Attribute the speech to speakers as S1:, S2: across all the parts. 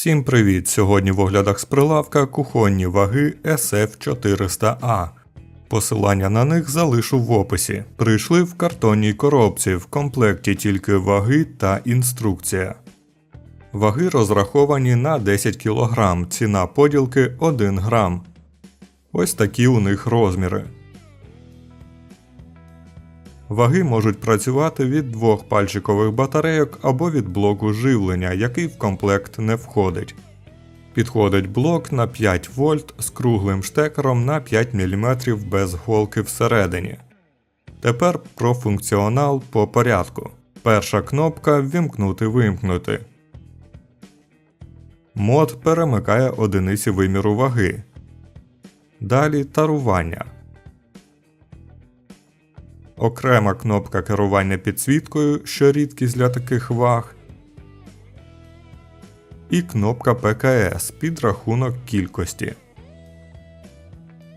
S1: Всім привіт! Сьогодні в оглядах з прилавка кухонні ваги SF400A. Посилання на них залишу в описі. Прийшли в картонній коробці, в комплекті тільки ваги та інструкція. Ваги розраховані на 10 кг, ціна поділки 1 грам. Ось такі у них розміри. Ваги можуть працювати від двох пальчикових батарейок або від блоку живлення, який в комплект не входить. Підходить блок на 5 вольт з круглим штекером на 5 мм без голки всередині. Тепер про функціонал по порядку. Перша кнопка Ввімкнути-вимкнути. Мод перемикає одиниці виміру ваги. Далі тарування. Окрема кнопка керування підсвіткою, що рідкість для таких ваг. І кнопка ПКС рахунок кількості.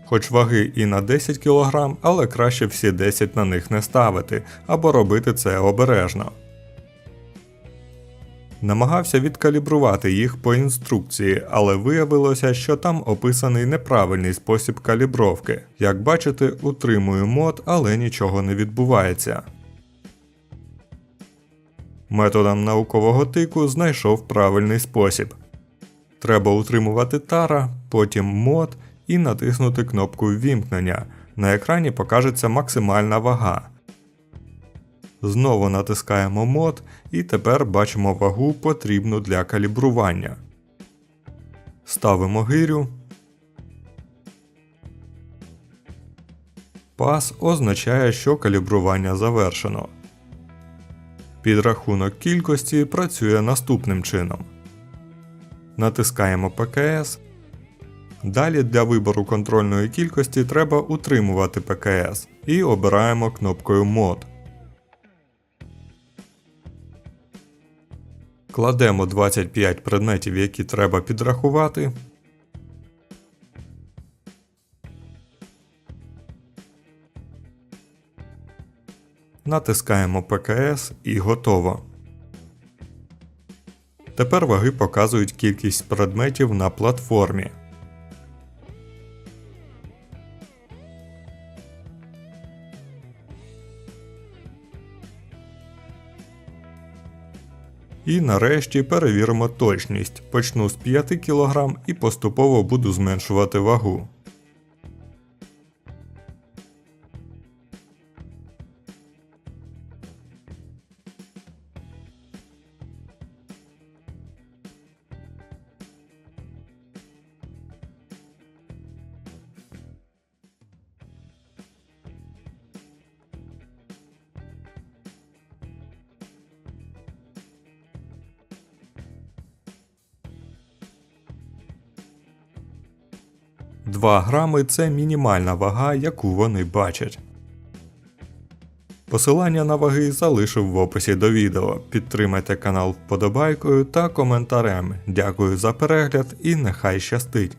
S1: Хоч ваги і на 10 кг, але краще всі 10 на них не ставити або робити це обережно. Намагався відкалібрувати їх по інструкції, але виявилося, що там описаний неправильний спосіб калібровки. Як бачите, утримую мод, але нічого не відбувається. Методом наукового тику знайшов правильний спосіб. Треба утримувати тара, потім мод і натиснути кнопку ввімкнення. На екрані покажеться максимальна вага. Знову натискаємо мод і тепер бачимо вагу потрібну для калібрування. Ставимо гирю. Пас означає, що калібрування завершено. Підрахунок кількості працює наступним чином. Натискаємо ПКС. Далі для вибору контрольної кількості треба утримувати ПКС і обираємо кнопкою мод. Кладемо 25 предметів, які треба підрахувати. Натискаємо ПКС і готово. Тепер ваги показують кількість предметів на платформі. І нарешті перевіримо точність. Почну з 5 кг і поступово буду зменшувати вагу. Два грами це мінімальна вага, яку вони бачать. Посилання на ваги залишив в описі до відео. Підтримайте канал вподобайкою та коментарем. Дякую за перегляд і нехай щастить!